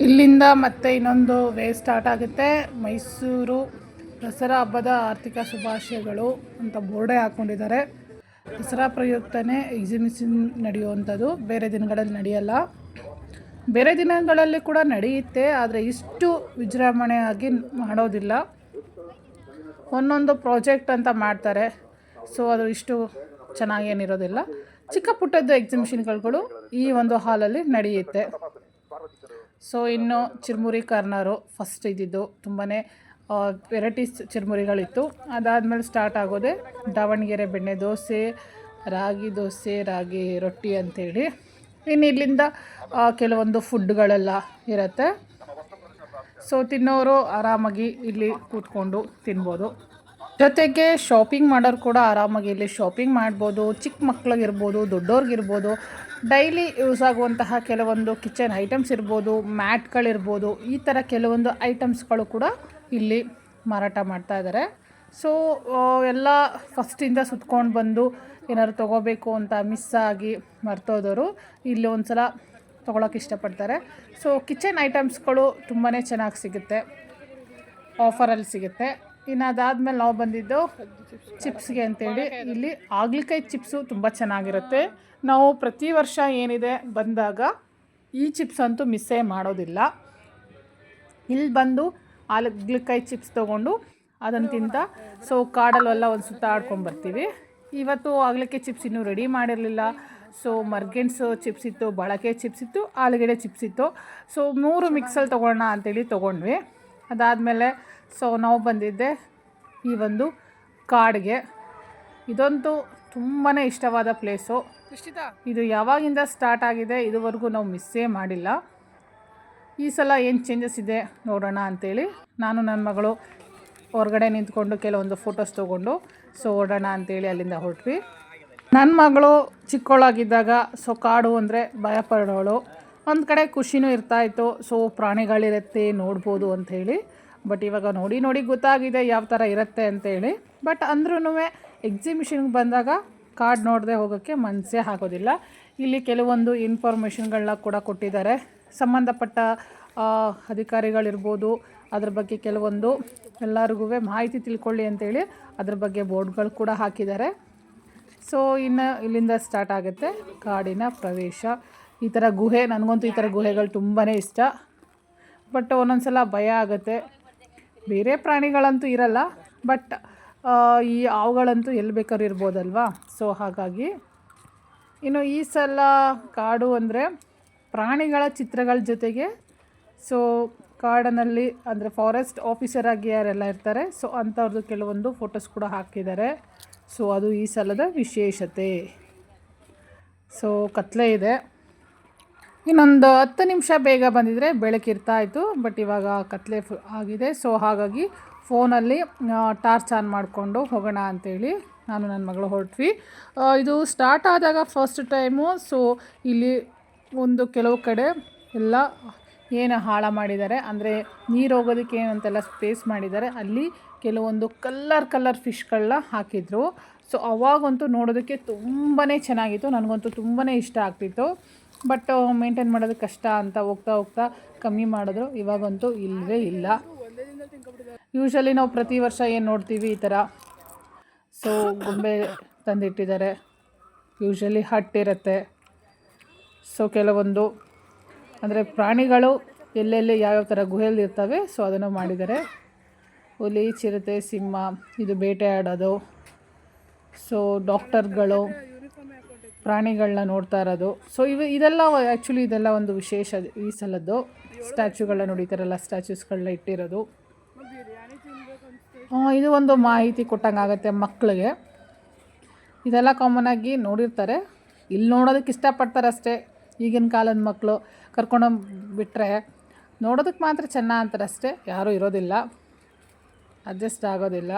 ಇಲ್ಲಿಂದ ಮತ್ತೆ ಇನ್ನೊಂದು ವೇ ಸ್ಟಾರ್ಟ್ ಆಗುತ್ತೆ. ಮೈಸೂರು ದಸರಾ ಹಬ್ಬದ ಆರ್ಥಿಕ ಶುಭಾಶಯಗಳು ಅಂತ ಬೋರ್ಡೇ ಹಾಕ್ಕೊಂಡಿದ್ದಾರೆ. ದಸರಾ ಪ್ರಯುಕ್ತನೇ ಎಕ್ಸಿಬಿಷನ್ ನಡೆಯುವಂಥದ್ದು. ಬೇರೆ ದಿನಗಳಲ್ಲಿ ನಡೆಯಲ್ಲ. ಬೇರೆ ದಿನಗಳಲ್ಲಿ ಕೂಡ ನಡೆಯುತ್ತೆ. ಆದರೆ ಇಷ್ಟು ವಿಜೃಂಭಣೆಯಾಗಿ ಮಾಡೋದಿಲ್ಲ. ಒಂದೊಂದು ಪ್ರಾಜೆಕ್ಟ್ ಅಂತ ಮಾಡ್ತಾರೆ. ಸೊ ಅದು ಇಷ್ಟು ಚೆನ್ನಾಗೇನಿರೋದಿಲ್ಲ. ಚಿಕ್ಕ ಪುಟ್ಟದ್ದು ಎಕ್ಸಿಬಿಷನ್ಗಳು ಈ ಒಂದು ಹಾಲಲ್ಲಿ ನಡೆಯುತ್ತೆ. ಸೊ ಇನ್ನು ಚಿರುಮುರಿ ಕಾರ್ನರು ಫಸ್ಟ್ ಇದ್ದಿದ್ದು ತುಂಬಾ ವೆರೈಟೀಸ್ ಚಿರುಮುರಿಗಳಿತ್ತು. ಅದಾದಮೇಲೆ ಸ್ಟಾರ್ಟ್ ಆಗೋದೆ ದಾವಣಗೆರೆ ಬೆಣ್ಣೆ ದೋಸೆ, ರಾಗಿ ದೋಸೆ, ರಾಗಿ ರೊಟ್ಟಿ ಅಂಥೇಳಿ ಇನ್ನು ಇಲ್ಲಿಂದ ಕೆಲವೊಂದು ಫುಡ್ಗಳೆಲ್ಲ ಇರುತ್ತೆ. ಸೊ ತಿನ್ನೋರು ಆರಾಮಾಗಿ ಇಲ್ಲಿ ಕೂತ್ಕೊಂಡು ತಿನ್ಬೋದು. ಜೊತೆಗೆ ಶಾಪಿಂಗ್ ಮಾಡೋರು ಕೂಡ ಆರಾಮಾಗಿ ಇಲ್ಲಿ ಶಾಪಿಂಗ್ ಮಾಡ್ಬೋದು. ಚಿಕ್ಕ ಮಕ್ಳಿಗಿರ್ಬೋದು ದೊಡ್ಡವ್ರಿಗಿರ್ಬೋದು ಡೈಲಿ ಯೂಸ್ ಆಗುವಂತಹ ಕೆಲವೊಂದು ಕಿಚನ್ ಐಟಮ್ಸ್ ಇರ್ಬೋದು, ಮ್ಯಾಟ್ಗಳಿರ್ಬೋದು, ಈ ಥರ ಕೆಲವೊಂದು ಐಟಮ್ಸ್ಗಳು ಕೂಡ ಇಲ್ಲಿ ಮಾರಾಟ ಮಾಡ್ತಾ ಇದ್ದಾರೆ ಸೊ ಎಲ್ಲ ಫಸ್ಟಿಂದ ಸುತ್ಕೊಂಡು ಬಂದು ಏನಾದ್ರು ತೊಗೋಬೇಕು ಅಂತ ಮಿಸ್ ಆಗಿ ಮರ್ತೋದವರು ಇಲ್ಲಿ ಒಂದು ಸಲ ತೊಗೊಳಕ್ಕೆ ಇಷ್ಟಪಡ್ತಾರೆ. ಸೊ ಕಿಚನ್ ಐಟಮ್ಸ್ಗಳು ತುಂಬಾ ಚೆನ್ನಾಗಿ ಸಿಗುತ್ತೆ. ಆಫರಲ್ಲಿ ಸಿಗುತ್ತೆ. ಇನ್ನು ಅದಾದಮೇಲೆ ನಾವು ಬಂದಿದ್ದು ಚಿಪ್ಸ್ಗೆ ಅಂತೇಳಿ. ಇಲ್ಲಿ ಆಗ್ಲಿಕಾಯಿ ಚಿಪ್ಸು ತುಂಬ ಚೆನ್ನಾಗಿರುತ್ತೆ. ನಾವು ಪ್ರತಿ ವರ್ಷ ಏನಿದೆ ಬಂದಾಗ ಈ ಚಿಪ್ಸ್ ಅಂತೂ ಮಿಸ್ಸೇ ಮಾಡೋದಿಲ್ಲ. ಇಲ್ಲಿ ಬಂದು ಆಗ್ಲಿಕಾಯಿ ಚಿಪ್ಸ್ ತೊಗೊಂಡು ಅದನ್ನು ತಿಂತ, ಸೊ ಕಾಡಲ್ಲೆಲ್ಲ ಒಂದು ಸುತ್ತ ಆಡ್ಕೊಂಬರ್ತೀವಿ ಇವತ್ತು ಆಗ್ಲಿಕ್ಕೆ ಚಿಪ್ಸ್ ಇನ್ನೂ ರೆಡಿ ಮಾಡಿರಲಿಲ್ಲ. ಸೊ ಮರ್ಗೆನ್ಸ್ ಚಿಪ್ಸ್ ಇತ್ತು, ಬಳಕೆ ಚಿಪ್ಸ್ ಇತ್ತು, ಆಲೂಗೆಡ್ಡೆ ಚಿಪ್ಸ್ ಇತ್ತು. ಸೊ ಮೂರು ಮಿಕ್ಸಲ್ಲಿ ತೊಗೊಳ್ಳೋಣ ಅಂತೇಳಿ ತೊಗೊಂಡ್ವಿ. ಅದಾದಮೇಲೆ ಸೊ ನಾವು ಬಂದಿದ್ದೆ ಈ ಒಂದು ಕಾಡಿಗೆ. ಇದಂತೂ ತುಂಬಾ ಇಷ್ಟವಾದ ಪ್ಲೇಸು. ಇದು ಯಾವಾಗಿಂದ ಸ್ಟಾರ್ಟ್ ಆಗಿದೆ ಇದುವರೆಗೂ ನಾವು ಮಿಸ್ಸೇ ಮಾಡಿಲ್ಲ. ಈ ಸಲ ಏನು ಚೇಂಜಸ್ ಇದೆ ನೋಡೋಣ ಅಂಥೇಳಿ ನಾನು ನನ್ನ ಮಗಳು ಹೊರಗಡೆ ನಿಂತ್ಕೊಂಡು ಕೆಲವೊಂದು ಫೋಟೋಸ್ ತೊಗೊಂಡು ಸೊ ಓಡೋಣ ಅಂತೇಳಿ ಅಲ್ಲಿಂದ ಹೊರಟ್ವಿ. ನನ್ನ ಮಗಳು ಚಿಕ್ಕವಳಾಗಿದ್ದಾಗ ಸೊ ಕಾಡು ಅಂದರೆ ಭಯಪಡೋಳು ಒಂದು ಕಡೆ ಖುಷಿನೂ ಇರ್ತಾಯಿತ್ತು ಸೊ ಪ್ರಾಣಿಗಳಿರುತ್ತೆ ನೋಡ್ಬೋದು ಅಂಥೇಳಿ ಬಟ್ ಇವಾಗ ನೋಡಿ ನೋಡಿ ಗೊತ್ತಾಗಿದೆ ಯಾವ ಥರ ಇರುತ್ತೆ ಅಂತೇಳಿ. ಬಟ್ ಅಂದ್ರೂ ಎಕ್ಸಿಬಿಷನ್ಗೆ ಬಂದಾಗ ಕಾರ್ಡ್ ನೋಡದೆ ಹೋಗೋಕ್ಕೆ ಮನಸ್ಸೇ ಆಗೋದಿಲ್ಲ. ಇಲ್ಲಿ ಕೆಲವೊಂದು ಇನ್ಫಾರ್ಮೇಷನ್ಗಳನ್ನ ಕೂಡ ಕೊಟ್ಟಿದ್ದಾರೆ. ಸಂಬಂಧಪಟ್ಟ ಅಧಿಕಾರಿಗಳಿರ್ಬೋದು, ಅದ್ರ ಬಗ್ಗೆ ಕೆಲವೊಂದು ಎಲ್ಲರಿಗೂ ಮಾಹಿತಿ ತಿಳ್ಕೊಳ್ಳಿ ಅಂತೇಳಿ ಅದ್ರ ಬಗ್ಗೆ ಬೋರ್ಡ್ಗಳು ಕೂಡ ಹಾಕಿದ್ದಾರೆ. ಸೊ ಇನ್ನು ಇಲ್ಲಿಂದ ಸ್ಟಾರ್ಟ್ ಆಗುತ್ತೆ ಕಾಡಿನ ಪ್ರವೇಶ. ಈ ಥರ ಗುಹೆ, ನನಗಂತೂ ಈ ಥರ ಗುಹೆಗಳು ತುಂಬಾ ಇಷ್ಟ. ಬಟ್ ಒಂದೊಂದು ಸಲ ಭಯ ಆಗುತ್ತೆ. ಬೇರೆ ಪ್ರಾಣಿಗಳಂತೂ ಇರಲ್ಲ ಬಟ್ ಈ ಅವುಗಳಂತೂ ಎಲ್ಲಿ ಬೇಕಾದ್ರೂ ಇರ್ಬೋದಲ್ವಾ? ಸೊ ಹಾಗಾಗಿ, ಇನ್ನು ಈ ಸಲ ಕಾಡು ಅಂದರೆ ಪ್ರಾಣಿಗಳ ಚಿತ್ರಗಳ ಜೊತೆಗೆ ಸೊ ಕಾಡಿನಲ್ಲಿ ಅಂದರೆ ಫಾರೆಸ್ಟ್ ಆಫೀಸರ್ ಆಗಿ ಯಾರೆಲ್ಲ ಇರ್ತಾರೆ ಸೊ ಅಂಥವ್ರದ್ದು ಕೆಲವೊಂದು ಫೋಟೋಸ್ ಕೂಡ ಹಾಕಿದ್ದಾರೆ. ಸೊ ಅದು ಈ ಸಲದ ವಿಶೇಷತೆ. ಸೊ ಕತ್ಲೆ ಇದೆ. ಇನ್ನೊಂದು ಹತ್ತು ನಿಮಿಷ ಬೇಗ ಬಂದಿದ್ದರೆ ಬೆಳಕಿರ್ತಾ ಇತ್ತು ಬಟ್ ಇವಾಗ ಕತ್ಲೆ ಫು- ಆಗಿದೆ. ಸೊ ಹಾಗಾಗಿ ಫೋನಲ್ಲಿ ಟಾರ್ಚ್ ಆನ್ ಮಾಡಿಕೊಂಡು ಹೋಗೋಣ ಅಂತೇಳಿ ನಾನು ನನ್ನ ಮಗಳು ಹೊರಟ್ವಿ. ಇದು ಸ್ಟಾರ್ಟ್ ಆದಾಗ ಫಸ್ಟ್ ಟೈಮು ಸೊ ಇಲ್ಲಿ ಒಂದು ಕೆಲವು ಕಡೆ ಎಲ್ಲ ಏನು ಹಾಳ ಮಾಡಿದ್ದಾರೆ, ಅಂದರೆ ನೀರು ಹೋಗೋದಕ್ಕೆ ಏನಂತೆಲ್ಲ ಸ್ಪೇಸ್ ಮಾಡಿದ್ದಾರೆ, ಅಲ್ಲಿ ಕೆಲವೊಂದು ಕಲ್ಲರ್ ಕಲ್ಲರ್ ಫಿಶ್ಗಳನ್ನ ಹಾಕಿದ್ರು. ಸೊ ಅವಾಗಂತೂ ನೋಡೋದಕ್ಕೆ ತುಂಬಾ ಚೆನ್ನಾಗಿತ್ತು, ನನಗಂತೂ ತುಂಬಾ ಇಷ್ಟ ಆಗ್ತಿತ್ತು. ಬಟ್ ಮೇಂಟೈನ್ ಮಾಡೋದು ಕಷ್ಟ ಅಂತ ಹೋಗ್ತಾ ಹೋಗ್ತಾ ಕಮ್ಮಿ ಮಾಡಿದ್ರು. ಇವಾಗಂತೂ ಇಲ್ಲವೇ ಇಲ್ಲ. ಯೂಶಲಿ ನಾವು ಪ್ರತಿ ವರ್ಷ ಏನು ನೋಡ್ತೀವಿ ಈ ಥರ ಸೊ ಗೊಂಬೆ ತಂದಿಟ್ಟಿದ್ದಾರೆ. ಯೂಶಲಿ ಹಟ್ ಇರುತ್ತೆ. ಸೊ ಕೆಲವೊಂದು ಅಂದರೆ ಪ್ರಾಣಿಗಳು ಎಲ್ಲೆಲ್ಲಿ ಯಾವ್ಯಾವ ಥರ ಗುಹೆಯಲ್ಲಿ ಇರ್ತವೆ ಸೊ ಅದನ್ನು ಮಾಡಿದ್ದಾರೆ. ಹುಲಿ, ಚಿರತೆ, ಸಿಂಹ, ಇದು ಬೇಟೆ ಆಡೋದು. ಸೊ ಡಾಕ್ಟರ್ಗಳು ಪ್ರಾಣಿಗಳನ್ನ ನೋಡ್ತಾ ಇರೋದು. ಸೊ ಇವು ಇದೆಲ್ಲ ಆ್ಯಕ್ಚುಲಿ ಇದೆಲ್ಲ ಒಂದು ವಿಶೇಷ ಈ ಸಲದ್ದು. ಸ್ಟ್ಯಾಚ್ಯೂಗಳನ್ನ ನೋಡಿತಾರಲ್ಲ ಸ್ಟ್ಯಾಚ್ಯೂಸ್ಗಳನ್ನ ಇಟ್ಟಿರೋದು. ಇದು ಒಂದು ಮಾಹಿತಿ ಕೊಟ್ಟಂಗೆ ಆಗುತ್ತೆ ಮಕ್ಕಳಿಗೆ ಇದೆಲ್ಲ ಕಾಮನ್ ಆಗಿ ನೋಡಿರ್ತಾರೆ. ಇಲ್ಲಿ ನೋಡೋದಕ್ಕೆ ಇಷ್ಟಪಡ್ತಾರೆ ಅಷ್ಟೇ ಈಗಿನ ಕಾಲದ ಮಕ್ಕಳು ಕರ್ಕೊಂಡು ಬಿಟ್ಟರೆ ನೋಡೋದಕ್ಕೆ ಮಾತ್ರ ಚೆನ್ನ ಅಂತಾರೆ ಅಷ್ಟೇ ಯಾರೂ ಇರೋದಿಲ್ಲ. ಅಡ್ಜಸ್ಟ್ ಆಗೋದಿಲ್ಲ.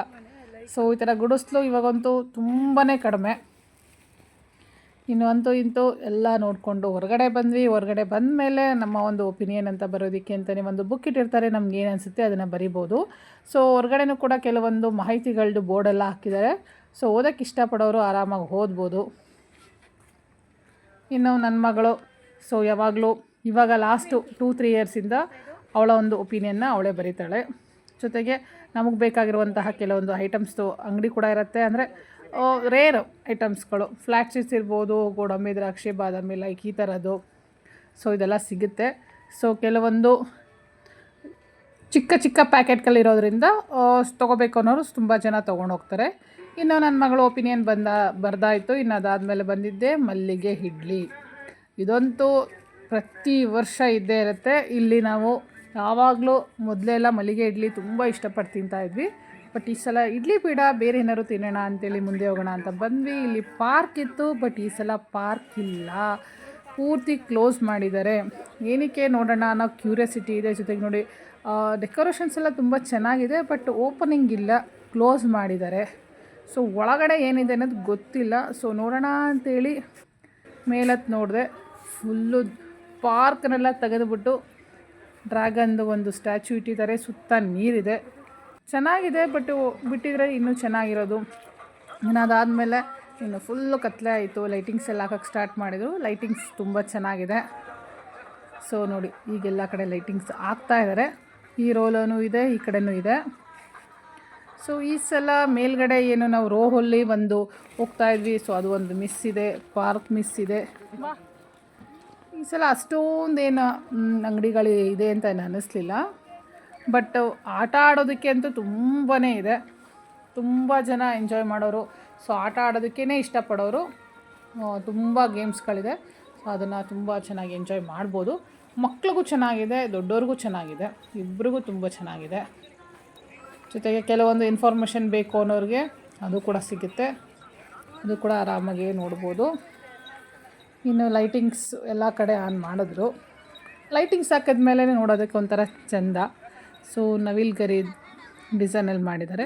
ಸೊ ಈ ಥರ ಗುಡಿಸ್ಲು ಇವಾಗಂತೂ ತುಂಬಾ ಕಡಿಮೆ. ಇನ್ನು ಅಂತೂ ಇಂತೂ ಎಲ್ಲ ನೋಡಿಕೊಂಡು ಹೊರಗಡೆ ಬಂದ್ವಿ, ಹೊರಗಡೆ ಬಂದ ಮೇಲೆ ನಮ್ಮ ಒಂದು ಒಪಿನಿಯನ್ ಅಂತ ಬರೋದಕ್ಕೆ ಅಂತಲೇ ಒಂದು ಬುಕ್ ಇಟ್ಟಿರ್ತಾರೆ, ನಮ್ಗೆ ಏನು ಅನಿಸುತ್ತೆ ಅದನ್ನು ಬರಿಬೋದು. ಸೊ ಹೊರಗಡೆನೂ ಕೂಡ ಕೆಲವೊಂದು ಮಾಹಿತಿಗಳದ್ದು ಬೋರ್ಡೆಲ್ಲ ಹಾಕಿದ್ದಾರೆ. ಸೊ ಓದೋಕ್ಕೆ ಇಷ್ಟಪಡೋರು ಆರಾಮಾಗಿ ಓದ್ಬೋದು. ಇನ್ನು ನನ್ನ ಮಗಳು ಸೊ ಯಾವಾಗಲೂ ಇವಾಗ ಲಾಸ್ಟು ಟೂ ತ್ರೀ ಇಯರ್ಸಿಂದ ಅವಳ ಒಂದು ಒಪಿನಿಯನ್ನ ಅವಳೇ ಬರೀತಾಳೆ. ಜೊತೆಗೆ ನಮಗೆ ಬೇಕಾಗಿರುವಂತಹ ಕೆಲವೊಂದು ಐಟಮ್ಸ್ದು ಅಂಗಡಿ ಕೂಡ ಇರುತ್ತೆ. ಅಂದರೆ ರೇರ್ ಐಟಮ್ಸ್ಗಳು ಫ್ಲ್ಯಾಕ್ ಸೀಡ್ಸ್ ಇರ್ಬೋದು, ಗೋಡಂಬಿ, ದ್ರಾಕ್ಷಿ, ಬಾದಾಮಿ ಲೈಕ್ ಈ ಥರದ್ದು ಸೊ ಇದೆಲ್ಲ ಸಿಗುತ್ತೆ. ಸೊ ಕೆಲವೊಂದು ಚಿಕ್ಕ ಚಿಕ್ಕ ಪ್ಯಾಕೆಟ್ಗಳಿರೋದ್ರಿಂದ ತೊಗೋಬೇಕು ಅನ್ನೋರು ತುಂಬ ಜನ ತೊಗೊಂಡು ಹೋಗ್ತಾರೆ. ಇನ್ನು ನನ್ನ ಮಗಳು ಒಪಿನಿಯನ್ ಬಂದ, ಬರ್ದಾಯಿತು. ಇನ್ನು ಅದಾದಮೇಲೆ ಬಂದಿದ್ದೆ, ಮಲ್ಲಿಗೆ ಇಡ್ಲಿ. ಇದಂತೂ ಪ್ರತಿ ವರ್ಷ ಇದ್ದೇ ಇರುತ್ತೆ. ಇಲ್ಲಿ ನಾವು ಯಾವಾಗಲೂ ಮೊದಲೆಲ್ಲ ಮಲ್ಲಿಗೆ ಇಡ್ಲಿ ತುಂಬ ಇಷ್ಟಪಟ್ಟು ತಿಂತಾ ಇದ್ವಿ. ಬಟ್ ಈ ಸಲ ಇಡ್ಲಿ ಬೇಡ ಬೇರೆ ಏನಾದ್ರು ತಿನ್ನೋಣ ಅಂತೇಳಿ ಮುಂದೆ ಹೋಗೋಣ ಅಂತ ಬಂದ್ವಿ. ಇಲ್ಲಿ ಪಾರ್ಕ್ ಇತ್ತು, ಬಟ್ ಈ ಸಲ ಪಾರ್ಕ್ ಇಲ್ಲ. ಪೂರ್ತಿ ಕ್ಲೋಸ್ ಮಾಡಿದ್ದಾರೆ. ಏನಕ್ಕೆ ನೋಡೋಣ ಅನ್ನೋ ಕ್ಯೂರಿಯಾಸಿಟಿ ಇದೆ. ಜೊತೆಗೆ ನೋಡಿ ಡೆಕೋರೇಷನ್ಸ್ ಎಲ್ಲ ತುಂಬ ಚೆನ್ನಾಗಿದೆ, ಬಟ್ ಓಪನಿಂಗ್ ಇಲ್ಲ, ಕ್ಲೋಸ್ ಮಾಡಿದ್ದಾರೆ. ಸೊ, ಒಳಗಡೆ ಏನಿದೆ ಅನ್ನೋದು ಗೊತ್ತಿಲ್ಲ. ಸೊ, ನೋಡೋಣ ಅಂತೇಳಿ ಮೇಲತ್ತು ನೋಡಿದೆ. ಫುಲ್ಲು ಪಾರ್ಕ್ನೆಲ್ಲ ತೆಗೆದುಬಿಟ್ಟು ಡ್ರ್ಯಾಗನ್ದು ಒಂದು ಸ್ಟ್ಯಾಚ್ಯೂ ಇಟ್ಟಿದ್ದಾರೆ. ಸುತ್ತ ನೀರಿದೆ. ಚೆನ್ನಾಗಿದೆ ಬಟ್ ಬಿಟ್ಟಿದ್ರೆ ಇನ್ನೂ ಚೆನ್ನಾಗಿರೋದು. ಇನ್ನು ಅದಾದಮೇಲೆ ಇನ್ನು ಫುಲ್ಲು ಕತ್ತಲೆ ಆಯಿತು. ಲೈಟಿಂಗ್ಸ್ ಎಲ್ಲ ಹಾಕೋಕ್ಕೆ ಸ್ಟಾರ್ಟ್ ಮಾಡಿದರು. ಲೈಟಿಂಗ್ಸ್ ತುಂಬ ಚೆನ್ನಾಗಿದೆ. ಸೊ ನೋಡಿ, ಈಗೆಲ್ಲ ಕಡೆ ಲೈಟಿಂಗ್ಸ್ ಆಗ್ತಾ ಇದ್ದಾರೆ ಈ ರೋಲೂ ಇದೆ, ಈ ಕಡೆನೂ ಇದೆ. ಸೊ ಈ ಸಲ ಮೇಲ್ಗಡೆ ಏನು ನಾವು ರೋಹಲ್ಲಿ ಒಂದು ಹೋಗ್ತಾ ಇದ್ವಿ. ಸೊ ಅದು ಒಂದು ಮಿಸ್ ಇದೆ ಪಾರ್ಕ್ ಮಿಸ್ ಇದೆ. ಈ ಸಲ ಅಷ್ಟೊಂದೇನು ಅಂಗಡಿಗಳು ಇದೆ ಅಂತ ಅನ್ನಿಸ್ಲಿಲ್ಲ ಬಟ್ ಆಟ ಆಡೋದಕ್ಕೆ ಅಂತೂ ತುಂಬಾ ಇದೆ. ತುಂಬ ಜನ ಎಂಜಾಯ್ ಮಾಡೋರು. ಸೊ ಆಟ ಆಡೋದಕ್ಕೇ ಇಷ್ಟಪಡೋರು. ತುಂಬ ಗೇಮ್ಸ್ಗಳಿದೆ ಸೊ ಅದನ್ನು ತುಂಬ ಚೆನ್ನಾಗಿ ಎಂಜಾಯ್ ಮಾಡ್ಬೋದು. ಮಕ್ಳಿಗೂ ಚೆನ್ನಾಗಿದೆ ದೊಡ್ಡವ್ರಿಗೂ ಚೆನ್ನಾಗಿದೆ. ಇಬ್ಬರಿಗೂ ತುಂಬ ಚೆನ್ನಾಗಿದೆ. ಜೊತೆಗೆ ಕೆಲವೊಂದು ಇನ್ಫಾರ್ಮೇಷನ್ ಬೇಕು ಅನ್ನೋರಿಗೆ ಅದು ಕೂಡ ಸಿಗುತ್ತೆ. ಅದು ಕೂಡ ಆರಾಮಾಗಿ ನೋಡ್ಬೋದು. ಇನ್ನು ಲೈಟಿಂಗ್ಸ್ ಎಲ್ಲ ಕಡೆ ಆನ್ ಮಾಡಿದ್ರು. ಲೈಟಿಂಗ್ಸ್ ಹಾಕಿದ್ಮೇಲೆ ನೋಡೋದಕ್ಕೆ ಒಂಥರ ಚೆಂದ. ಸೊ ನವಿಲ್ ಗರಿ ಡಿಸೈನಲ್ಲಿ ಮಾಡಿದ್ದಾರೆ.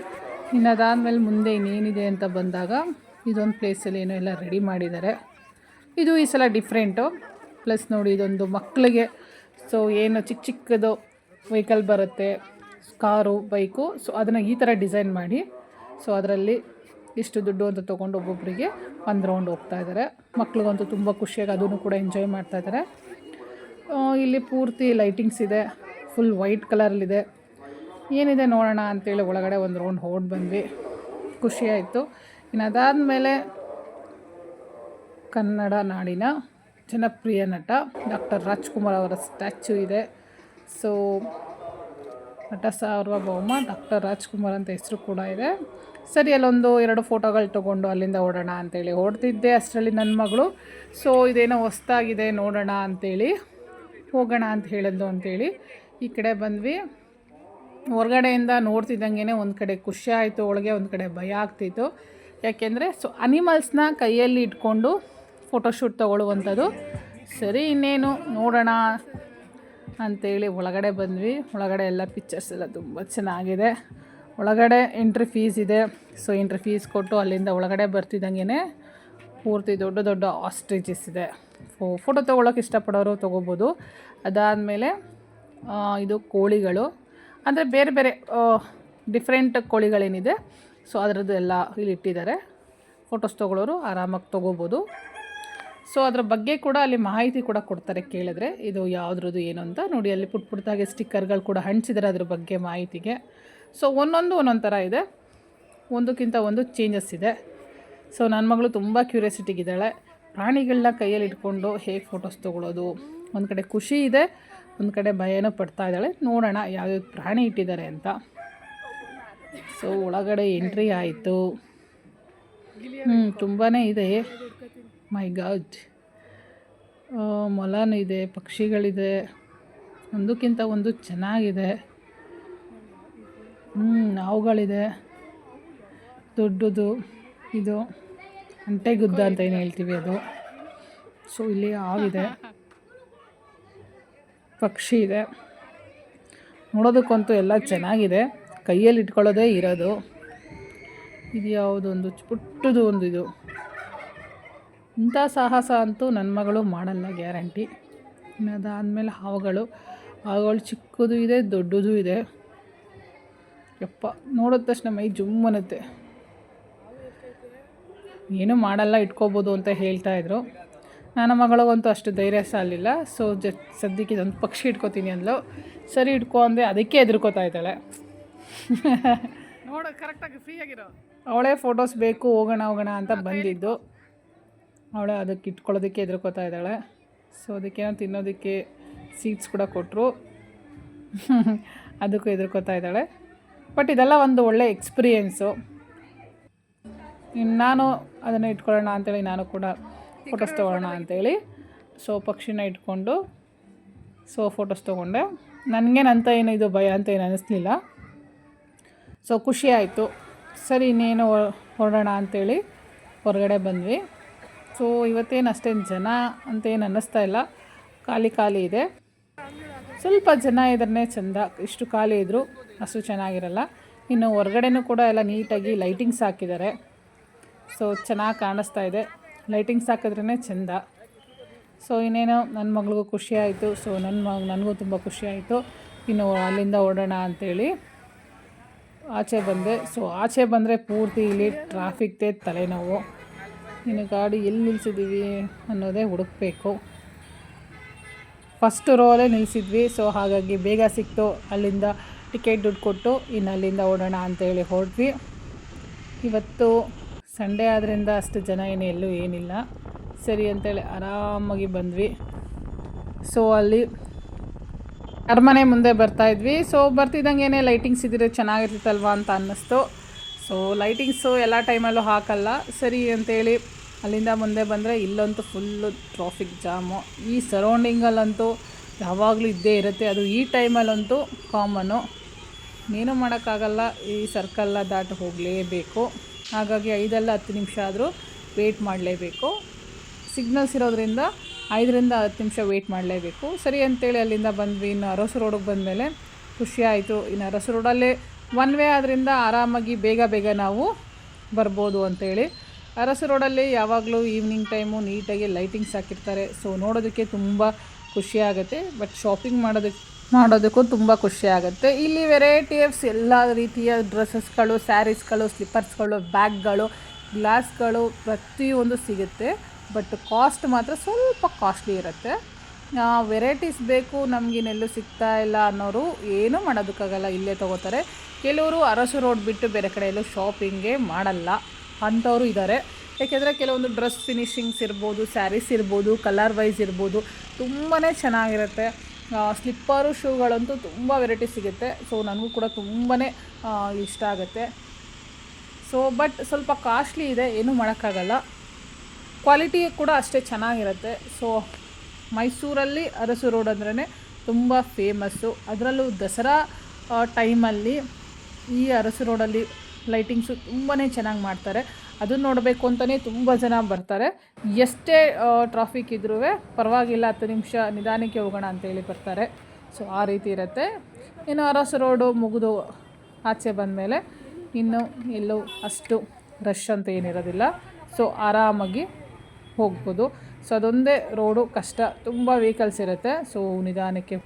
ಇನ್ನು ಅದಾದಮೇಲೆ ಮುಂದೆ ಇನ್ನೇನಿದೆ ಅಂತ ಬಂದಾಗ ಇದೊಂದು ಪ್ಲೇಸಲ್ಲಿ ಏನೋ ಎಲ್ಲ ರೆಡಿ ಮಾಡಿದ್ದಾರೆ. ಇದು ಈ ಸಲ ಡಿಫ್ರೆಂಟು ಪ್ಲಸ್ ನೋಡಿ ಇದೊಂದು ಮಕ್ಕಳಿಗೆ. ಸೊ ಏನು ಚಿಕ್ಕ ಚಿಕ್ಕದು ವೆಹಿಕಲ್ ಬರುತ್ತೆ, ಕಾರು ಬೈಕು ಸೊ ಅದನ್ನು ಈ ಥರ ಡಿಸೈನ್ ಮಾಡಿ. ಸೊ ಅದರಲ್ಲಿ ಇಷ್ಟು ದುಡ್ಡು ಅಂತ ತೊಗೊಂಡು ಒಬ್ಬೊಬ್ಬರಿಗೆ ಒಂದು ರೌಂಡ್ ಹೋಗ್ತಾ ಇದ್ದಾರೆ. ಮಕ್ಳಿಗಂತೂ ತುಂಬ ಖುಷಿಯಾಗಿ ಅದನ್ನು ಕೂಡ ಎಂಜಾಯ್ ಮಾಡ್ತಾ ಇದ್ದಾರೆ. ಇಲ್ಲಿ ಪೂರ್ತಿ ಲೈಟಿಂಗ್ಸ್ ಇದೆ. ಫುಲ್ ವೈಟ್ ಕಲರಲ್ಲಿದೆ ಏನಿದೆ ನೋಡೋಣ ಅಂತೇಳಿ ಒಳಗಡೆ ಒಂದು ರೌಂಡ್ ಹೊಡ್ ಬಂದ್ವಿ. ಖುಷಿಯಾಯಿತು ಇನ್ನು ಅದಾದಮೇಲೆ ಕನ್ನಡ ನಾಡಿನ ಜನಪ್ರಿಯ ನಟ ಡಾಕ್ಟರ್ ರಾಜ್ಕುಮಾರ್ ಅವರ ಸ್ಟ್ಯಾಚ್ಯೂ ಇದೆ. ಸೊ ನಟ ಸಾರ್ವಭೌಮ ಡಾಕ್ಟರ್ ರಾಜ್ಕುಮಾರ್ ಅಂತ ಹೆಸರು ಕೂಡ ಇದೆ. ಸರಿ, ಅಲ್ಲೊಂದು ಎರಡು ಫೋಟೋಗಳು ತೊಗೊಂಡು ಅಲ್ಲಿಂದ ಓಡೋಣ ಅಂತೇಳಿ ಓಡ್ತಿದ್ದೆ ಅಷ್ಟರಲ್ಲಿ ನನ್ನ ಮಗಳು. ಸೊ ಇದೇನೋ ಹೊಸ್ದಾಗಿದೆ ನೋಡೋಣ ಅಂತೇಳಿ ಹೋಗೋಣ ಅಂತ ಹೇಳಿದ್ಲು ಅಂತೇಳಿ. ಈ ಕಡೆ ಬಂದ್ವಿ. ಹೊರಗಡೆಯಿಂದ ನೋಡ್ತಿದ್ದಂಗೆ ಒಂದು ಕಡೆ ಖುಷಿ ಆಯಿತು, ಒಳಗೆ ಒಂದು ಕಡೆ ಭಯ ಆಗ್ತಿತ್ತು. ಯಾಕೆಂದರೆ ಸೊ ಅನಿಮಲ್ಸ್ನ ಕೈಯಲ್ಲಿ ಇಟ್ಕೊಂಡು ಫೋಟೋಶೂಟ್ ತೊಗೊಳ್ಳುವಂಥದ್ದು. ಸರಿ, ಇನ್ನೇನು ನೋಡೋಣ ಅಂತೇಳಿ ಒಳಗಡೆ ಬಂದ್ವಿ. ಒಳಗಡೆ ಎಲ್ಲ ಪಿಕ್ಚರ್ಸ್ ಎಲ್ಲ ತುಂಬ ಚೆನ್ನಾಗಿದೆ. ಒಳಗಡೆ ಎಂಟ್ರಿ ಫೀಸ್ ಇದೆ. ಸೊ ಎಂಟ್ರಿ ಫೀಸ್ ಕೊಟ್ಟು ಅಲ್ಲಿಂದ ಒಳಗಡೆ ಬರ್ತಿದ್ದಂಗೆ ಪೂರ್ತಿ ದೊಡ್ಡ ದೊಡ್ಡ ಆಸ್ಟ್ರಿಚಸ್ ಇದೆ. ಫೋಟೋ ತೊಗೊಳಕ್ಕೆ ಇಷ್ಟಪಡೋರು ತೊಗೋಬೋದು. ಅದಾದಮೇಲೆ ಇದು ಕೋಳಿಗಳು. ಅಂದರೆ ಬೇರೆ ಬೇರೆ ಡಿಫ್ರೆಂಟ್ ಕೋಳಿಗಳೇನಿದೆ. ಸೊ ಅದರದ್ದು ಎಲ್ಲ ಇಲ್ಲಿ ಇಟ್ಟಿದ್ದಾರೆ. ಫೋಟೋಸ್ ತೊಗೊಳ್ಳೋರು ಆರಾಮಾಗಿ ತೊಗೋಬೋದು. ಸೊ ಅದ್ರ ಬಗ್ಗೆ ಕೂಡ ಅಲ್ಲಿ ಮಾಹಿತಿ ಕೂಡ ಕೊಡ್ತಾರೆ ಕೇಳಿದ್ರೆ. ಇದು ಯಾವುದ್ರದ್ದು ಏನು ಅಂತ ನೋಡಿ, ಅಲ್ಲಿ ಪುಟ್ ಪುಟ್ಟಾಗಿ ಸ್ಟಿಕ್ಕರ್ಗಳು ಕೂಡ ಹಂಚಿದ್ದಾರೆ ಅದ್ರ ಬಗ್ಗೆ ಮಾಹಿತಿಗೆ. ಸೊ ಒಂದೊಂದು ಒಂದೊಂದು ಥರ ಇದೆ. ಒಂದಕ್ಕಿಂತ ಒಂದು ಚೇಂಜಸ್ ಇದೆ. ಸೊ ನನ್ನ ಮಗಳು ತುಂಬ ಕ್ಯೂರಿಯಾಸಿಟಿಗಿದ್ದಾಳೆ ಪ್ರಾಣಿಗಳನ್ನ ಕೈಯಲ್ಲಿ ಇಟ್ಕೊಂಡು ಹೇಗೆ ಫೋಟೋಸ್ ತೊಗೊಳ್ಳೋದು ಒಂದು ಕಡೆ ಖುಷಿ ಇದೆ. ಒಂದು ಕಡೆ ಭಯನೂ ಪಡ್ತಾ ಇದ್ದಾಳೆ. ನೋಡೋಣ ಯಾವ್ಯಾವ ಪ್ರಾಣಿ ಇಟ್ಟಿದ್ದಾರೆ ಅಂತ. ಸೊ ಒಳಗಡೆ ಎಂಟ್ರಿ ಆಯಿತು. ಹ್ಞೂ ತುಂಬಾ ಇದೆ. ಮೈ ಗಾಜ್ ಮೊಲನೂ ಇದೆ, ಪಕ್ಷಿಗಳಿದೆ. ಒಂದಕ್ಕಿಂತ ಒಂದು ಚೆನ್ನಾಗಿದೆ. ಹ್ಞೂ ಹಾವುಗಳಿದೆ ದೊಡ್ಡದು ಇದು. ಅಂಟೆಗುದ್ದ ಅಂತ ಏನು ಹೇಳ್ತೀವಿ ಅದು. ಸೊ ಇಲ್ಲಿ ಹಾವಿದೆ. ಪಕ್ಷಿ ಇದೆ. ನೋಡೋದಕ್ಕಂತೂ ಎಲ್ಲ ಚೆನ್ನಾಗಿದೆ. ಕೈಯಲ್ಲಿ ಇಟ್ಕೊಳ್ಳೋದೇ ಇರೋದು. ಇದು ಯಾವುದೊಂದು ಪುಟ್ಟದು ಒಂದು ಇದು. ಇಂಥ ಸಾಹಸ ಅಂತೂ ನನ್ನ ಮಗಳು ಮಾಡಲ್ಲ ಗ್ಯಾರಂಟಿ. ಅದಾದಮೇಲೆ ಹಾವುಗಳು. ಹಾವುಗಳು ಚಿಕ್ಕದು ಇದೆ, ದೊಡ್ಡದು ಇದೆ. ಯಪ್ಪ, ನೋಡಿದ ತಕ್ಷಣ ಮೈ ಜುಮ್ ಅನ್ನುತ್ತೆ. ಏನೂ ಮಾಡಲ್ಲ, ಇಟ್ಕೋಬೋದು ಅಂತ ಹೇಳ್ತಾ ಇದ್ರು. ನನ್ನ ಮಗಳಿಗಂತೂ ಅಷ್ಟು ಧೈರ್ಯ ಸಾಲಿಲ್ಲ. ಸೊ ಜ ಸದ್ಯಕ್ಕೆ ಇದೊಂದು ಪಕ್ಷಿ ಇಟ್ಕೋತೀನಿ ಅಂದ್ಲು. ಸರಿ ಇಟ್ಕೊ ಅಂದರೆ ಅದಕ್ಕೆ ಹೆದರ್ಕೋತಾ ಇದ್ದಾಳೆ. ನೋಡ ಕರೆಕ್ಟಾಗಿ ಫ್ರೀ ಆಗಿರೋ. ಅವಳೇ ಫೋಟೋಸ್ ಬೇಕು ಹೋಗೋಣ ಹೋಗೋಣ ಅಂತ ಬಂದಿದ್ದು. ಅವಳೆ ಅದಕ್ಕೆ ಇಟ್ಕೊಳ್ಳೋದಕ್ಕೆ ಹೆದರ್ಕೋತಾ ಇದ್ದಾಳೆ. ಸೊ ಅದಕ್ಕೇನೋ ತಿನ್ನೋದಕ್ಕೆ ಸೀಟ್ಸ್ ಕೂಡ ಕೊಟ್ಟರು ಅದಕ್ಕೂ ಹೆದರ್ಕೋತಾ ಇದ್ದಾಳೆ. ಬಟ್ ಇದೆಲ್ಲ ಒಂದು ಒಳ್ಳೆ ಎಕ್ಸ್ಪೀರಿಯೆನ್ಸು ಇನ್ನು ನಾನು ಅದನ್ನು ಇಟ್ಕೊಳ್ಳೋಣ ಅಂತೇಳಿ ನಾನು ಕೂಡ ಫೋಟೋಸ್ ತೊಗೊಳ್ಳೋಣ ಅಂತೇಳಿ. ಸೊ ಪಕ್ಷಿನ ಇಟ್ಕೊಂಡು ಸೊ ಫೋಟೋಸ್ ತೊಗೊಂಡೆ. ನನಗೇನಂತ ಏನು ಇದು ಭಯ ಅಂತ ಏನು ಅನ್ನಿಸ್ಲಿಲ್ಲ ಸೊ ಖುಷಿ ಆಯಿತು. ಸರಿ, ಇನ್ನೇನು ಹೊರಡೋಣ ಅಂತೇಳಿ ಹೊರಗಡೆ ಬಂದ್ವಿ. ಸೊ ಇವತ್ತೇನು ಅಷ್ಟೇನು ಜನ ಅಂತ ಏನು ಅನ್ನಿಸ್ತಾ ಇಲ್ಲ. ಖಾಲಿ ಖಾಲಿ ಇದೆ. ಸ್ವಲ್ಪ ಜನ ಇದ್ರೆ ಚೆಂದ. ಇಷ್ಟು ಖಾಲಿ ಇದ್ದರೂ ಅಷ್ಟು ಚೆನ್ನಾಗಿರಲ್ಲ. ಇನ್ನು ಹೊರಗಡೆನೂ ಕೂಡ ಎಲ್ಲ ನೀಟಾಗಿ ಲೈಟಿಂಗ್ಸ್ ಹಾಕಿದ್ದಾರೆ. ಸೊ ಚೆನ್ನಾಗಿ ಕಾಣಿಸ್ತಾ ಇದೆ. ಲೈಟಿಂಗ್ಸ್ ಹಾಕಿದ್ರೇ ಚೆಂದ. ಸೊ ಇನ್ನೇನೋ ನನ್ನ ಮಗಳಿಗೂ ಖುಷಿ ಆಯಿತು. ಸೊ ನನ್ನ ಮಗ ನನಗೂ ತುಂಬ ಖುಷಿ ಆಯಿತು. ಇನ್ನು ಅಲ್ಲಿಂದ ಓಡೋಣ ಅಂಥೇಳಿ ಆಚೆ ಬಂದೆ. ಸೊ ಆಚೆ ಬಂದರೆ ಪೂರ್ತಿ ಇಲ್ಲಿ ಟ್ರಾಫಿಕ್ದೇ ತಲೆನೋವು. ಇನ್ನು ಗಾಡಿ ಎಲ್ಲಿ ನಿಲ್ಲಿಸಿದ್ದೀವಿ ಅನ್ನೋದೇ ಹುಡುಕಬೇಕು. ಫಸ್ಟ್ ರೋಲೇ ನಿಲ್ಲಿಸಿದ್ವಿ ಸೊ ಹಾಗಾಗಿ ಬೇಗ ಸಿಕ್ತು. ಅಲ್ಲಿಂದ ಟಿಕೆಟ್ ದುಡ್ಡು ಕೊಟ್ಟು ಇನ್ನು ಅಲ್ಲಿಂದ ಓಡೋಣ ಅಂತೇಳಿ ಹೊರಟ್ವಿ ಇವತ್ತು ಸಂಡೇ ಆದ್ದರಿಂದ ಅಷ್ಟು ಜನ ಏನು ಎಲ್ಲೂ ಏನಿಲ್ಲ. ಸರಿ ಅಂತೇಳಿ ಆರಾಮಾಗಿ ಬಂದ್ವಿ. ಸೊ ಅಲ್ಲಿ ಅರಮನೆ ಮುಂದೆ ಬರ್ತಾ ಇದ್ವಿ. ಸೊ ಬರ್ತಿದ್ದಂಗೆ ಲೈಟಿಂಗ್ಸ್ ಇದ್ದರೆ ಚೆನ್ನಾಗಿರ್ತಿತ್ತಲ್ವಾ ಅಂತ ಅನ್ನಿಸ್ತು. ಸೊ ಲೈಟಿಂಗ್ಸು ಎಲ್ಲ ಟೈಮಲ್ಲೂ ಹಾಕಲ್ಲ. ಸರಿ ಅಂತೇಳಿ ಅಲ್ಲಿಂದ ಮುಂದೆ ಬಂದರೆ ಇಲ್ಲಂತೂ ಫುಲ್ಲು ಟ್ರಾಫಿಕ್ ಜಾಮು ಈ ಸರೌಂಡಿಂಗಲ್ಲಂತೂ ಯಾವಾಗಲೂ ಇದ್ದೇ ಇರುತ್ತೆ. ಅದು ಈ ಟೈಮಲ್ಲಂತೂ ಕಾಮನು ಏನೂ ಮಾಡೋಕ್ಕಾಗಲ್ಲ. ಈ ಸರ್ಕಲ್ಲ ದಾಟಿ ಹೋಗಲೇಬೇಕು. ಹಾಗಾಗಿ ಐದಲ್ಲ ಹತ್ತು ನಿಮಿಷ ಆದರೂ ವೆಯ್ಟ್ ಮಾಡಲೇಬೇಕು. ಸಿಗ್ನಲ್ಸ್ ಇರೋದ್ರಿಂದ ಐದರಿಂದ ಹತ್ತು ನಿಮಿಷ ವೆಯ್ಟ್ ಮಾಡಲೇಬೇಕು. ಸರಿ ಅಂತೇಳಿ ಅಲ್ಲಿಂದ ಬಂದ್ವಿ. ಇನ್ನು ಅರಸು ರೋಡಿಗೆ ಬಂದಮೇಲೆ ಖುಷಿ ಆಯಿತು. ಇನ್ನು ಅರಸು ರೋಡಲ್ಲೇ ಒನ್ ವೇ ಆದ್ದರಿಂದ ಆರಾಮಾಗಿ ಬೇಗ ಬೇಗ ನಾವು ಬರ್ಬೋದು ಅಂತೇಳಿ. ಅರಸು ರೋಡಲ್ಲಿ ಯಾವಾಗಲೂ ಈವ್ನಿಂಗ್ ಟೈಮು ನೀಟಾಗಿ ಲೈಟಿಂಗ್ಸ್ ಹಾಕಿರ್ತಾರೆ. ಸೊ ನೋಡೋದಕ್ಕೆ ತುಂಬ ಖುಷಿಯಾಗುತ್ತೆ ಬಟ್ ಶಾಪಿಂಗ್ ಮಾಡೋದಕ್ಕೆ ಮಾಡೋದಕ್ಕೂ ತುಂಬ ಖುಷಿ ಆಗುತ್ತೆ. ಇಲ್ಲಿ ವೆರೈಟಿ ಆಫ್ಸ್ ಎಲ್ಲ ರೀತಿಯ ಡ್ರೆಸ್ಸಸ್ಗಳು, ಸ್ಯಾರೀಸ್ಗಳು, ಸ್ಲಿಪ್ಪರ್ಸ್ಗಳು, ಬ್ಯಾಗ್ಗಳು, ಗ್ಲಾಸ್ಗಳು ಪ್ರತಿಯೊಂದು ಸಿಗುತ್ತೆ. ಬಟ್ ಕಾಸ್ಟ್ ಮಾತ್ರ ಸ್ವಲ್ಪ ಕಾಸ್ಟ್ಲಿ ಇರುತ್ತೆ. ವೆರೈಟೀಸ್ ಬೇಕು ನಮಗಿನ್ನೆಲ್ಲೂ ಸಿಗ್ತಾ ಇಲ್ಲ ಅನ್ನೋರು ಏನೂ ಮಾಡೋದಕ್ಕಾಗಲ್ಲ, ಇಲ್ಲೇ ತೊಗೋತಾರೆ. ಕೆಲವರು ಅರಸು ರೋಡ್ ಬಿಟ್ಟು ಬೇರೆ ಕಡೆ ಶಾಪಿಂಗೆ ಮಾಡಲ್ಲ ಅಂಥವ್ರು ಇದ್ದಾರೆ. ಯಾಕೆಂದರೆ ಕೆಲವೊಂದು ಡ್ರೆಸ್ ಫಿನಿಶಿಂಗ್ಸ್ ಇರ್ಬೋದು, ಸ್ಯಾರೀಸ್ ಇರ್ಬೋದು, ಕಲರ್ ವೈಸ್ ಇರ್ಬೋದು ತುಂಬಾ ಚೆನ್ನಾಗಿರುತ್ತೆ. ಸ್ಲಿಪ್ಪರು ಶೂಗಳಂತೂ ತುಂಬ ವೆರೈಟಿ ಸಿಗುತ್ತೆ. ಸೊ ನನಗೂ ಕೂಡ ತುಂಬಾ ಇಷ್ಟ ಆಗುತ್ತೆ. ಸೊ ಬಟ್ ಸ್ವಲ್ಪ ಕಾಸ್ಟ್ಲಿ ಇದೆ, ಏನೂ ಮಾಡೋಕ್ಕಾಗಲ್ಲ. ಕ್ವಾಲಿಟಿ ಕೂಡ ಅಷ್ಟೇ ಚೆನ್ನಾಗಿರುತ್ತೆ. ಸೊ ಮೈಸೂರಲ್ಲಿ ಅರಸು ರೋಡ್ ಅಂದ್ರೇ ತುಂಬ ಫೇಮಸ್ಸು ಅದರಲ್ಲೂ ದಸರಾ ಟೈಮಲ್ಲಿ ಈ ಅರಸು ರೋಡಲ್ಲಿ ಲೈಟಿಂಗ್ಸು ತುಂಬಾ ಚೆನ್ನಾಗಿ ಮಾಡ್ತಾರೆ. ಅದನ್ನು ನೋಡಬೇಕು ಅಂತಲೇ ತುಂಬ ಜನ ಬರ್ತಾರೆ. ಎಷ್ಟೇ ಟ್ರಾಫಿಕ್ ಇದ್ರೂ ಪರವಾಗಿಲ್ಲ ಹತ್ತು ನಿಮಿಷ ನಿಧಾನಕ್ಕೆ ಹೋಗೋಣ ಅಂತೇಳಿ ಬರ್ತಾರೆ. ಸೊ ಆ ರೀತಿ ಇರುತ್ತೆ. ಇನ್ನು ಅರಸ ರೋಡು ಮುಗಿದು ಆಚೆ ಬಂದಮೇಲೆ ಇನ್ನು ಎಲ್ಲೂ ಅಷ್ಟು ರಶ್ ಅಂತ ಏನಿರೋದಿಲ್ಲ. ಸೊ ಆರಾಮಾಗಿ ಹೋಗ್ಬೋದು. ಸೊ ಅದೊಂದೇ ರೋಡು ಕಷ್ಟ. ತುಂಬ ವೆಹಿಕಲ್ಸ್ ಇರುತ್ತೆ. ಸೊ ನಿಧಾನಕ್ಕೆ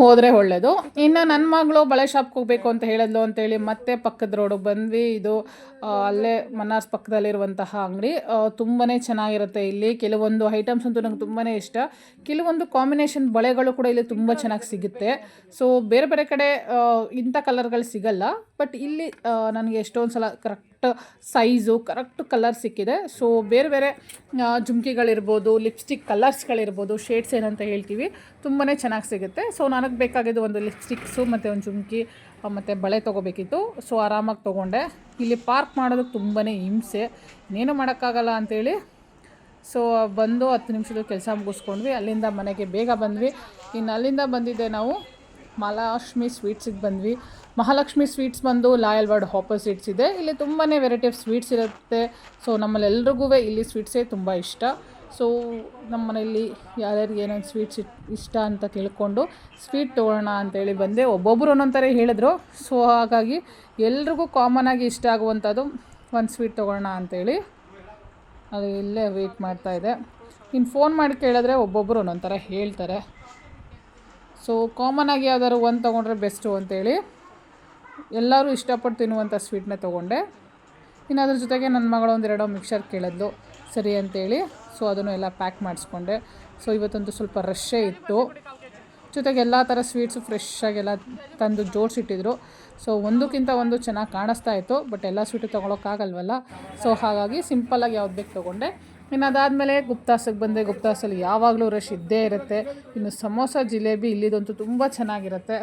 ಹೋದರೆ ಒಳ್ಳೆಯದು ಇನ್ನು ನನ್ನ ಮಗಳು ಬಳೆ ಶಾಪ್ಗೆ ಹೋಗಬೇಕು ಅಂತ ಹೇಳಿದ್ಲು ಅಂತೇಳಿ ಮತ್ತೆ ಪಕ್ಕದ ರೋಡಿಗೆ ಬಂದ್ವಿ. ಇದು ಅಲ್ಲೇ ಮನಾಸ್ ಪಕ್ಕದಲ್ಲಿರುವಂತಹ ಅಂಗಡಿ. ತುಂಬಾ ಚೆನ್ನಾಗಿರುತ್ತೆ ಇಲ್ಲಿ. ಕೆಲವೊಂದು ಐಟಮ್ಸ್ ಅಂತೂ ನಂಗೆ ತುಂಬಾ ಇಷ್ಟ. ಕೆಲವೊಂದು ಕಾಂಬಿನೇಷನ್ ಬಳೆಗಳು ಕೂಡ ಇಲ್ಲಿ ತುಂಬ ಚೆನ್ನಾಗಿ ಸಿಗುತ್ತೆ. ಸೊ ಬೇರೆ ಬೇರೆ ಕಡೆ ಇಂಥ ಕಲರ್ಗಳು ಸಿಗಲ್ಲ. ಬಟ್ ಇಲ್ಲಿ ನನಗೆ ಎಷ್ಟೊಂದು ಸಲ ಕರೆಕ್ಟ್ ಸೈಜು, ಕರೆಕ್ಟ್ ಕಲರ್ ಸಿಕ್ಕಿದೆ. ಸೊ ಬೇರೆ ಬೇರೆ ಜುಮ್ಕಿಗಳಿರ್ಬೋದು, ಲಿಪ್ಸ್ಟಿಕ್ ಕಲರ್ಸ್ಗಳಿರ್ಬೋದು, ಶೇಡ್ಸ್ ಏನಂತ ಹೇಳ್ತೀವಿ ತುಂಬಾ ಚೆನ್ನಾಗಿ ಸಿಗುತ್ತೆ. ಸೊ ನನಗೆ ಬೇಕಾಗಿದ್ದು ಒಂದು ಲಿಪ್ಸ್ಟಿಕ್ಸು, ಮತ್ತು ಒಂದು ಜುಮ್ಕಿ ಮತ್ತು ಬಳೆ ತೊಗೋಬೇಕಿತ್ತು. ಸೊ ಆರಾಮಾಗಿ ತೊಗೊಂಡೆ. ಇಲ್ಲಿ ಪಾರ್ಕ್ ಮಾಡೋದಕ್ಕೆ ತುಂಬಾ ಹಿಂಸೆ. ಇನ್ನೇನು ಮಾಡೋಕ್ಕಾಗಲ್ಲ ಅಂಥೇಳಿ ಸೊ ಬಂದು ಹತ್ತು ನಿಮಿಷದ ಕೆಲಸ ಮುಗಿಸ್ಕೊಂಡ್ವಿ. ಅಲ್ಲಿಂದ ಮನೆಗೆ ಬೇಗ ಬಂದ್ವಿ. ಇನ್ನು ಅಲ್ಲಿಂದ ಬಂದಿದ್ದೆ ನಾವು ಮಹಾಲಕ್ಷ್ಮಿ ಸ್ವೀಟ್ಸಿಗೆ ಬಂದ್ವಿ. ಮಹಾಲಕ್ಷ್ಮಿ ಸ್ವೀಟ್ಸ್ ಬಂದು ಲಾಯಲ್ ವರ್ಡ್ ಆಪೋಸಿಟ್ಸ್ ಇದೆ. ಇಲ್ಲಿ ತುಂಬಾ ವೆರೈಟಿ ಆಫ್ ಸ್ವೀಟ್ಸ್ ಇರುತ್ತೆ. ಸೊ ನಮ್ಮಲ್ಲೆಲ್ರಿಗೂ ಇಲ್ಲಿ ಸ್ವೀಟ್ಸೇ ತುಂಬ ಇಷ್ಟ. ಸೊ ನಮ್ಮ ಮನೆಯಲ್ಲಿ ಯಾರ್ಯಾರಿಗೆ ಏನೇನು ಸ್ವೀಟ್ಸ್ ಇಷ್ಟ ಅಂತ ಕೇಳಿಕೊಂಡು ಸ್ವೀಟ್ ತೊಗೊಳ್ಳೋಣ ಅಂತೇಳಿ ಬಂದೆ. ಒಬ್ಬೊಬ್ಬರು ಒಂದೊಂಥರ ಹೇಳಿದ್ರು. ಸೊ ಹಾಗಾಗಿ ಎಲ್ರಿಗೂ ಆಗಿ ಇಷ್ಟ ಆಗುವಂಥದ್ದು ಒಂದು ಸ್ವೀಟ್ ತೊಗೊಳ್ಳೋಣ ಅಂತೇಳಿ. ಅದು ಇಲ್ಲೇ ವೆಯ್ಟ್ ಮಾಡ್ತಾ ಇದೆ. ಇನ್ನು ಫೋನ್ ಮಾಡಿ ಕೇಳಿದ್ರೆ ಒಬ್ಬೊಬ್ಬರು ಒಂದೊಂದು ಥರ ಹೇಳ್ತಾರೆ. ಸೊ ಕಾಮನ್ ಆಗಿ ಯಾವ್ದಾದ್ರು ಒಂದು ತೊಗೊಂಡ್ರೆ ಬೆಸ್ಟು ಅಂತೇಳಿ. ಎಲ್ಲರೂ ಇಷ್ಟಪಟ್ಟು ತಿನ್ನುವಂಥ ಸ್ವೀಟ್ನ ತೊಗೊಂಡೆ. ಇನ್ನು ಅದ್ರ ಜೊತೆಗೆ ನನ್ನ ಮಗಳು ಒಂದೆರಡು ಮಿಕ್ಸರ್ ಕೇಳಿದ್ಲು. ಸರಿ ಅಂತೇಳಿ. ಸೊ ಅದನ್ನು ಎಲ್ಲ ಪ್ಯಾಕ್ ಮಾಡಿಸ್ಕೊಂಡೆ. ಸೊ ಇವತ್ತಂತೂ ಸ್ವಲ್ಪ ರಶ್ಶೇ ಇತ್ತು. ಜೊತೆಗೆ ಎಲ್ಲ ಥರ ಸ್ವೀಟ್ಸು ಫ್ರೆಶ್ ಆಗೆಲ್ಲ ತಂದು ಜೋಡಿಸಿಟ್ಟಿದ್ರು. ಸೊ ಒಂದಕ್ಕಿಂತ ಒಂದು ಚೆನ್ನಾಗಿ ಕಾಣಿಸ್ತಾ ಇತ್ತು. ಬಟ್ ಎಲ್ಲ ಸ್ವೀಟು ತೊಗೊಳೋಕ್ಕಾಗಲ್ವಲ್ಲ ಸೊ ಹಾಗಾಗಿ ಸಿಂಪಲ್ಲಾಗಿ ಯಾವ್ದು ಬೇಕು ತೊಗೊಂಡೆ. ಇನ್ನು ಅದಾದಮೇಲೆ ಗುಪ್ತಾಸಕ್ಕೆ ಬಂದೆ ಗುಪ್ತಾಸಲ್ಲಿ ಯಾವಾಗಲೂ ರಶ್ ಇದ್ದೇ ಇರುತ್ತೆ. ಇನ್ನು ಸಮೋಸ, ಜಿಲೇಬಿ ಇಲ್ಲಿದಂತೂ ತುಂಬ ಚೆನ್ನಾಗಿರುತ್ತೆ.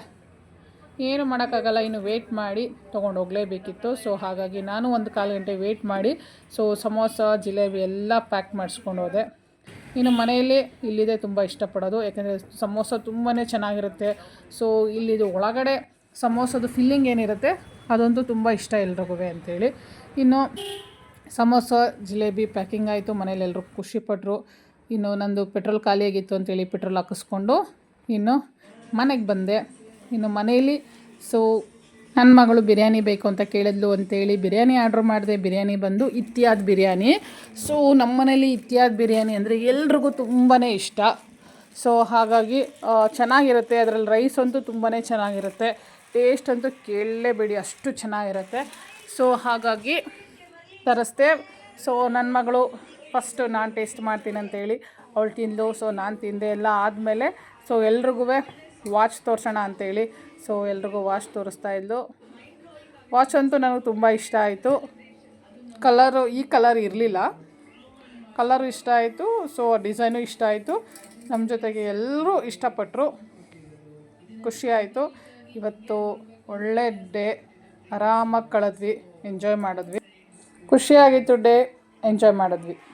ಏನು ಮಾಡೋಕ್ಕಾಗಲ್ಲ, ಇನ್ನು ವೆಯ್ಟ್ ಮಾಡಿ ತೊಗೊಂಡು ಹೋಗಲೇಬೇಕಿತ್ತು ಸೊ ಹಾಗಾಗಿ ನಾನು ಒಂದು ಕಾಲು ಗಂಟೆ ವೆಯ್ಟ್ ಮಾಡಿ ಸೊ ಸಮೋಸ, ಜಿಲೇಬಿ ಎಲ್ಲ ಪ್ಯಾಕ್ ಮಾಡಿಸ್ಕೊಂಡು ಹೋದೆ. ಇನ್ನು ಮನೆಯಲ್ಲಿ ಇಲ್ಲಿದೆ ತುಂಬ ಇಷ್ಟಪಡೋದು. ಯಾಕೆಂದರೆ ಸಮೋಸ ತುಂಬಾ ಚೆನ್ನಾಗಿರುತ್ತೆ. ಸೊ ಇಲ್ಲಿದು ಒಳಗಡೆ ಸಮೋಸದ ಫಿಲ್ಲಿಂಗ್ ಏನಿರುತ್ತೆ, ಅದಂತೂ ತುಂಬ ಇಷ್ಟ ಎಲ್ರಿಗೂ ಅಂತೇಳಿ ಇನ್ನು ಸಮೋಸ, ಜಿಲೇಬಿ ಪ್ಯಾಕಿಂಗ್ ಆಯಿತು. ಮನೇಲಿ ಎಲ್ಲರೂ ಖುಷಿಪಟ್ಟರು ಇನ್ನು ನಂದು ಪೆಟ್ರೋಲ್ ಖಾಲಿಯಾಗಿತ್ತು ಅಂತೇಳಿ ಪೆಟ್ರೋಲ್ ಹಾಕಿಸ್ಕೊಂಡು ಇನ್ನು ಮನೆಗೆ ಬಂದೆ. ಇನ್ನು ಮನೆಯಲ್ಲಿ ಸೊ ನನ್ನ ಮಗಳು ಬಿರಿಯಾನಿ ಬೇಕು ಅಂತ ಕೇಳಿದ್ಲು ಅಂತೇಳಿ ಬಿರಿಯಾನಿ ಆರ್ಡ್ರ್ ಮಾಡಿದೆ. ಬಿರಿಯಾನಿ ಬಂದು ಇತ್ಯಾದ್ ಬಿರಿಯಾನಿ. ಸೊ ನಮ್ಮ ಮನೇಲಿ ಇತ್ಯಾದ್ ಬಿರಿಯಾನಿ ಅಂದರೆ ಎಲ್ರಿಗೂ ತುಂಬಾ ಇಷ್ಟ. ಸೊ ಹಾಗಾಗಿ ಚೆನ್ನಾಗಿರುತ್ತೆ. ಅದರಲ್ಲಿ ರೈಸ್ ಅಂತೂ ತುಂಬಾ ಚೆನ್ನಾಗಿರುತ್ತೆ. ಟೇಸ್ಟ್ ಅಂತೂ ಕೇಳಲೇಬೇಡಿ ಅಷ್ಟು ಚೆನ್ನಾಗಿರುತ್ತೆ. ಸೊ ಹಾಗಾಗಿ ತರಿಸ್ದೆ. ಸೊ ನನ್ನ ಮಗಳು ಫಸ್ಟು ನಾನು ಟೇಸ್ಟ್ ಮಾಡ್ತೀನಿ ಅಂತೇಳಿ ಅವಳು ತಿಂದು ಸೊ ನಾನು ತಿಂದೆ ಎಲ್ಲ ಆದಮೇಲೆ ಸೊ ಎಲ್ರಿಗೂ ವಾಚ್ ತೋರಿಸೋಣ ಅಂತೇಳಿ ಸೊ ಎಲ್ರಿಗೂ ವಾಚ್ ತೋರಿಸ್ತಾ ಇದ್ಲು. ವಾಚ್ ಅಂತೂ ನನಗೆ ತುಂಬ ಇಷ್ಟ ಆಯಿತು. ಕಲರು ಈ ಕಲರ್ ಇರಲಿಲ್ಲ. ಕಲರು ಇಷ್ಟ ಆಯಿತು ಸೊ ಡಿಸೈನು ಇಷ್ಟ ಆಯಿತು. ನಮ್ಮ ಜೊತೆಗೆ ಎಲ್ಲರೂ ಇಷ್ಟಪಟ್ಟರು ಖುಷಿ ಆಯಿತು. ಇವತ್ತು ಒಳ್ಳೆ ಡೇ ಆರಾಮಾಗಿ ಕಳೆದ್ವಿ ಎಂಜಾಯ್ ಮಾಡಿದ್ವಿ. ಖುಷಿಯಾಗಿತ್ತು ಡೇ. ಎಂಜಾಯ್ ಮಾಡಿದ್ವಿ.